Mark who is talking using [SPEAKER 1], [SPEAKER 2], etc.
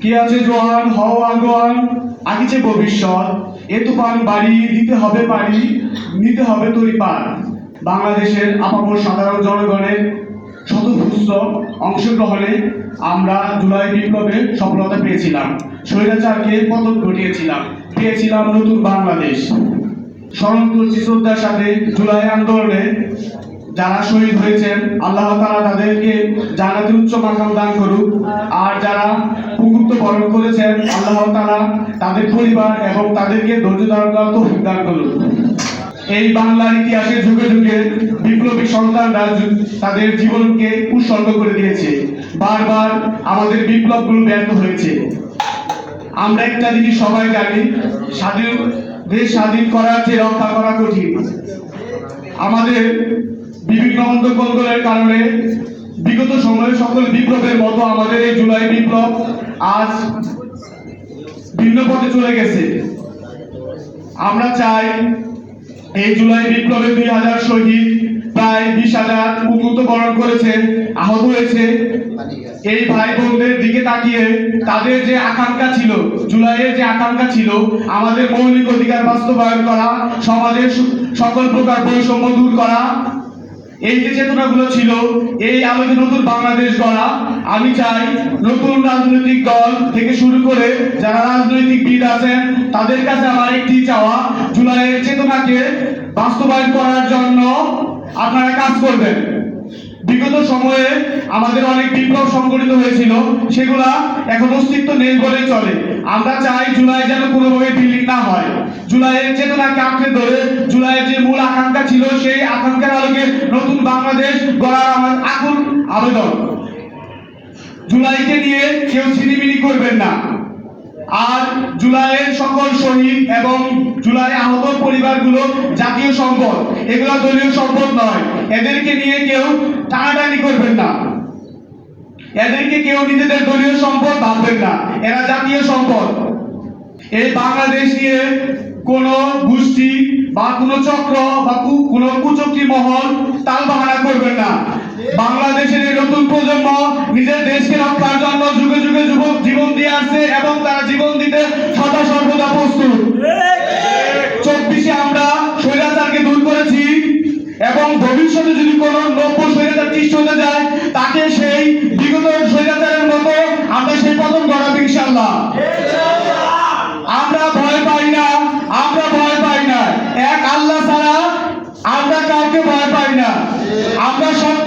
[SPEAKER 1] কে আছে জোয়ান? হও আগোয়ান। আগিছে ভবিষ্যৎ। এ তুফান বাড়ি, দিতে হবে পারি নিতে হবে তৈরি পার বাংলাদেশের আপামর সাধারণ জনগণের শতভুষ্ট অংশগ্রহণে আমরা জুলাই বিপ্লবে সফলতা পেয়েছিলাম। স্বৈরাচারকে পতন ঘটিয়েছিলাম। পেয়েছিলাম নতুন বাংলাদেশ। স্মরণ করছি শ্রদ্ধার সাথে জুলাই আন্দোলনে যারা শহীদ হয়েছেন, আল্লাহ তারা তাদেরকে জান্নাতের উচ্চ মাকাম দান করুক। আর যারা পুকুত্ব বরণ করেছেন, আল্লাহ তারা তাদের পরিবার এবং তাদেরকে ধৈর্য ধারণ করার তৌফিক দান করুক। এই বাংলার ইতিহাসে যুগে যুগে বিপ্লবী সন্তানরা তাদের জীবনকে উৎসর্গ করে দিয়েছে। বারবার আমাদের বিপ্লবগুলো ব্যর্থ হয়েছে। আমরা একটা জিনিস সবাই জানি, স্বাধীন দেশ স্বাধীন করার চেয়ে রক্ষা করা কঠিন। আমাদের বিভিন্ন অন্তকলগলের কারণে বিগত সময়ে সকল বিপ্লবের মতো আমাদের এই জুলাই বিপ্লব আজ ভিন্ন পথে চলে গেছে। আমরা চাই এই জুলাই বিপ্লবে দুই হাজার শহীদ প্রায় বিশ হাজার উন্মুক্ত বরণ করেছে, আহত হয়েছে। এই ভাই বোনদের দিকে তাকিয়ে তাদের যে আকাঙ্ক্ষা ছিল, জুলাইয়ের যে আকাঙ্ক্ষা ছিল, আমাদের মৌলিক অধিকার বাস্তবায়ন করা, সমাজের সকল প্রকার বৈষম্য দূর করা এই যে চেতনাগুলো ছিল, এই আমাদের নতুন বাংলাদেশ গড়া, আমি চাই নতুন রাজনৈতিক দল থেকে শুরু করে যারা রাজনৈতিক রাজনৈতিকবিদ আছেন, তাদের কাছে আমার একটি চাওয়া, জুলাইয়ের চেতনাকে বাস্তবায়ন করার জন্য আপনারা কাজ করবেন। বিগত সময়ে আমাদের অনেক বিপ্লব সংগঠিত হয়েছিল, সেগুলা এখন অস্তিত্ব নেই বলে চলে। আমরা চাই জুলাই যেন কোনোভাবে বিলীন না হয়। জুলাইয়ের চেতনাকে আঁকড়ে ধরে জুলাইয়ের যে মূল আকাঙ্ক্ষা ছিল, সেই আকাঙ্ক্ষার আলোকে নতুন বাংলাদেশ গড়ার আমার আকুল আবেদন। জুলাইকে নিয়ে কেউ ছিনিমিনি করবেন না। আর জুলাইয়ের সকল শহীদ এবং জুলাই আহত পরিবারগুলো জাতীয় সম্পদ, এগুলো দলীয় সম্পদ নয়। এদেরকে নিয়ে কেউ টানাটানি করবেন না। এদেরকে কেউ নিজেদের দলীয় সম্পদ ভাববেন না। এরা জাতীয় সম্পদ। এই বাংলাদেশ নিয়ে কোন গোষ্ঠী বা কোন চক্র বা কোন কুচক্রী মহল তাল বাহানা করবেন না। বাংলাদেশের এই নতুন প্রজন্ম নিজের দেশকে রক্ষার জন্য যুগে যুগে যুবক জীবন দিয়ে আসছে এবং তারা জীবন দিতে সদা সর্বদা প্রস্তুত। চব্বিশে আমরা স্বৈরাচারকে দূর করেছি এবং ভবিষ্যতে যদি কোনো নব্য স্বৈরাচার হতে যায়, তাকে সেই বিগত স্বৈরাচারের মতো আমরা সেই পতন ইনশাল্লাহ আমরা কাউকে ভয় পাই না। আমরা সত্য